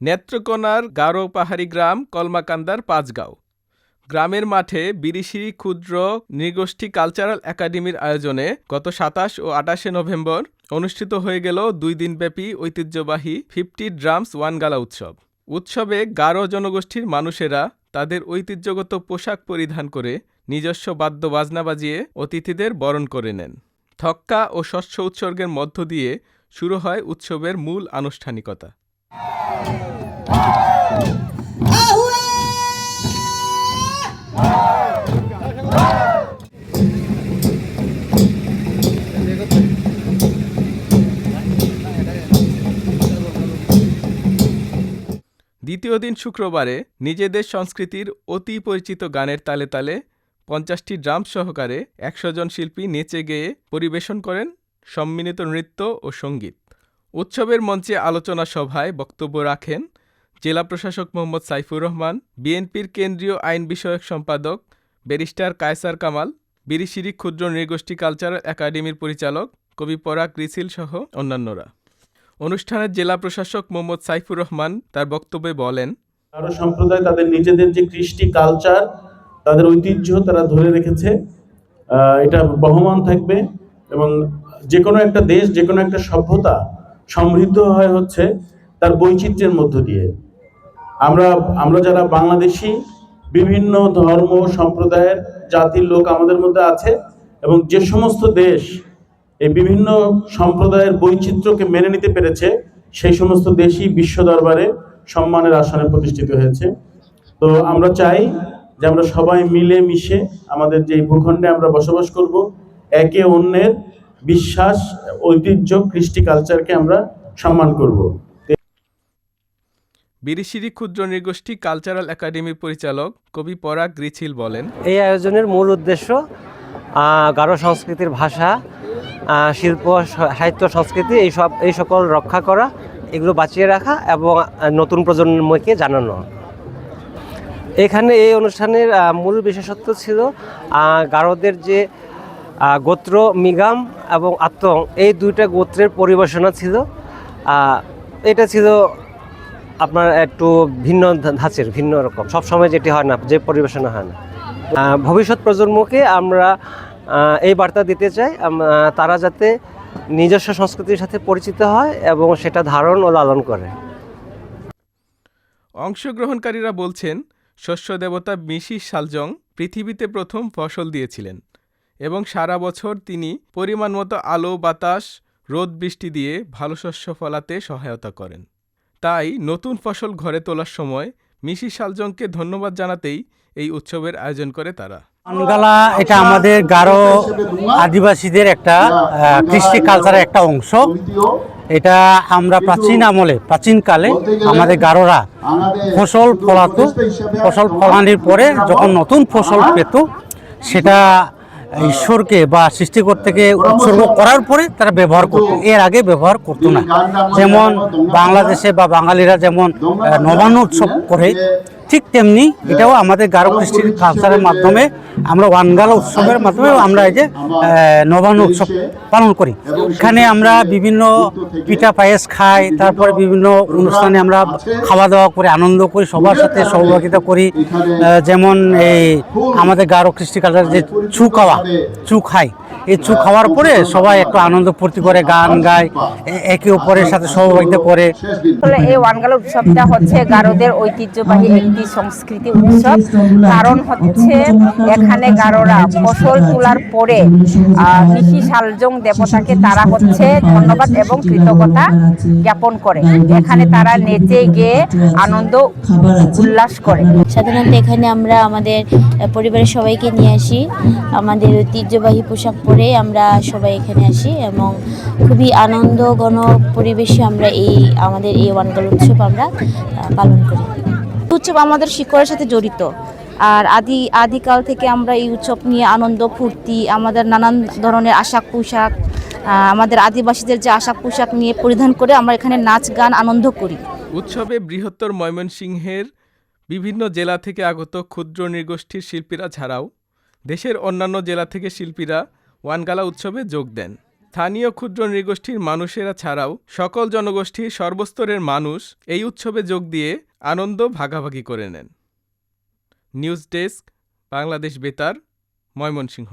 নেত্রকোনার গারো পাহাড়ি গ্রাম কলমাকান্দার পাঁচগাঁও। গ্রামের মাঠে বিরিশিরি ক্ষুদ্র, নৃগোষ্ঠী কালচারাল একাডেমির আয়োজনে গত সাতাশ ও আটাশে নভেম্বর অনুষ্ঠিত হয়ে গেল দুই দিনব্যাপী ঐতিহ্যবাহী ফিফটি ড্রামস ওয়ান গালা উৎসব। উৎসবে গারো জনগোষ্ঠীর মানুষেরা তাদের ঐতিহ্যগত পোশাক পরিধান করে নিজস্ব বাদ্য বাজনা বাজিয়ে অতিথিদের বরণ করে নেন। থক্কা ও শস্য উৎসর্গের মধ্য দিয়ে শুরু হয় উৎসবের মূল আনুষ্ঠানিকতা। দ্বিতীয় দিন শুক্রবারে নিজেদের সংস্কৃতির অতি পরিচিত গানের তালে তালে পঞ্চাশটি ড্রাম সহকারে একশো জন শিল্পী নেচে গেয়ে পরিবেশন করেন সম্মিলিত নৃত্য ও সংগীত। উৎসবের মঞ্চে আলোচনা সভায় বক্তব্য রাখেন জেলা প্রশাসক মোহাম্মদ সাইফুর রহমান, বিএনপির কেন্দ্রীয় আইন বিষয়ক সম্পাদক ব্যারিস্টার কায়সার কামাল, বিরিশিরি ক্ষুদ্র নৃগোষ্ঠী কালচারাল একাডেমির পরিচালক কবি পরাগ রিসিল সহ অন্যান্যরা। অনুষ্ঠানের জেলা প্রশাসক মোহাম্মদ সাইফুর রহমান তার বক্তব্যে বলেন, আরও সম্প্রদায় তাদের নিজেদের যে কৃষ্টি কালচার, তাদের ঐতিহ্য তারা ধরে রেখেছে। এটা বহমান থাকবে এবং যে কোনো একটা দেশ যে কোনো একটা সভ্যতা সমৃদ্ধ হয় হচ্ছে তার বৈচিত্র্যের মধ্য দিয়ে। আমরা আমরা যারা বাংলাদেশি, বিভিন্ন ধর্ম, সম্প্রদায়ের জাতির লোক আমাদের মধ্যে আছে এবং যে সমস্ত দেশ এই বিভিন্ন সম্প্রদায়ের বৈচিত্র্যকে মেনে নিতে পেরেছে, সেই সমস্ত দেশই বিশ্ব দরবারে সম্মানের আসনে প্রতিষ্ঠিত হয়েছে। তো আমরা চাই যে আমরা সবাই মিলে মিশে আমাদের যে ভূখণ্ডে আমরা বসবাস করব, একে অন্যের বিশ্বাস, ঐতিহ্য, কৃষ্টি কালচারকে আমরা সম্মান করব। বিরিশিরি ক্ষুদ্র নৃগোষ্ঠী কালচারাল একাডেমির পরিচালক কবি পরাগ রিছিল বলেন, এই আয়োজনের মূল উদ্দেশ্য গারো সংস্কৃতির ভাষা শিল্প, সাহিত্য, সংস্কৃতি, এই সব, এই সকল রক্ষা করা, এগুলো বাঁচিয়ে রাখা এবং নতুন প্রজন্মকে জানানো। এখানে এই অনুষ্ঠানের মূল বিশেষত্ব ছিল গারোদের যে গোত্র মিগাম এবং আত্মং, এই দুইটা গোত্রের পরিবেশনা ছিল। এটা ছিল আপনার একটু ভিন্ন ধাঁচের, ভিন্ন রকম। সবসময় যেটি হয় না, যে পরিবেশনা হয় না। ভবিষ্যৎ প্রজন্মকে আমরা এই বার্তা দিতে চাই তারা যাতে নিজস্ব সংস্কৃতির সাথে পরিচিত হয় এবং সেটা ধারণ ও লালন করে। অংশগ্রহণকারীরা বলছেন, শস্য দেবতা মিশি সালজং পৃথিবীতে প্রথম ফসল দিয়েছিলেন এবং সারা বছর তিনি পরিমাণ মতো আলো, বাতাস, রোদ, বৃষ্টি দিয়ে ভালো শস্য ফলাতে সহায়তা করেন। তাই নতুন ফসল ঘরে তোলার সময় মিশি শালজংকে ধন্যবাদ জানাতেই এই উৎসবের আয়োজন করে তারা। বাঙ্গালা এটা আমাদের গারো আদিবাসীদের একটা কৃষ্টি কালচারের একটা অংশ। এটা আমরা প্রাচীন আমলে, প্রাচীনকালে আমাদের গারোরা ফসল ফলাতো, ফসল ফলানোর পরে যখন নতুন ফসল পেত, সেটা ঈশ্বরকে বা সৃষ্টিকর্তাকে উৎসর্গ করার পরে তারা ব্যবহার করতো। এর আগে ব্যবহার করতো না। যেমন বাংলাদেশে বা বাঙালিরা যেমন নবান্ন উৎসব করে ঠিক তেমনি এটাও আমাদের গারো কৃষ্টির কালচারের মাধ্যমে আমরা ওয়ানগালা উৎসবের মাধ্যমে আমরা এই যে নবান্ন উৎসব পালন করি। এখানে আমরা বিভিন্ন পিঠা পায়েস খাই, তারপরে বিভিন্ন অনুষ্ঠানে আমরা খাওয়া দাওয়া করি, আনন্দ করি, সবার সাথে সহযোগিতা করি। যেমন এই আমাদের গারো কৃষ্টি কালচারের যে চু খাওয়া, চু খাই। এই চু খাওয়ার পরে সবাই একটু আনন্দ ফুর্তি করে, গান গায় একে অপরের সাথে সহযোগিতা করে। এই ওয়ানগালা উৎসবটা হচ্ছে গারোদের ঐতিহ্যবাহী একটি সংস্কৃতি উৎসব। কারণ হচ্ছে এখানে গারোরা ফসল তোলার পরে আহ, কৃষি শালজং দেবতাকে তারা হচ্ছে ধন্যবাদ এবং কৃতজ্ঞতা জ্ঞাপন করে। এখানে তারা নেচে গিয়ে আনন্দ উল্লাস করে। সাধারণত এখানে আমরা আমাদের পরিবারের সবাইকে নিয়ে আসি। আমাদের ঐতিহ্যবাহী পোশাক পরে আমরা সবাই এখানে আসি এবং খুবই আনন্দ ঘন পরিবেশে আমরা এই আমাদের এই ওয়ানগাল উৎসব আমরা পালন করি। উৎসব আমাদের শিকড়ের সাথে জড়িত। আর আদি, আদিকাল থেকে আমরা এই উৎসব নিয়ে আনন্দ, ফুর্তি, আমাদের নানান ধরনের আশাক পোশাক আমাদের আদিবাসীদের যে আশাক পোশাক নিয়ে পরিধান করে আমরা এখানে নাচ, গান আনন্দ করি। উৎসবে বৃহত্তর ময়মনসিংহের বিভিন্ন জেলা থেকে আগত ক্ষুদ্র নৃগোষ্ঠীর শিল্পীরা ছাড়াও দেশের অন্যান্য জেলা থেকে শিল্পীরা ওয়ানগালা উৎসবে যোগ দেন। স্থানীয় ক্ষুদ্র নৃগোষ্ঠীর মানুষেরা ছাড়াও সকল জনগোষ্ঠীর সর্বস্তরের মানুষ এই উৎসবে যোগ দিয়ে আনন্দ ভাগাভাগি করে নেন। নিউজ ডেস্ক বাংলাদেশ বেতার ময়মনসিংহ।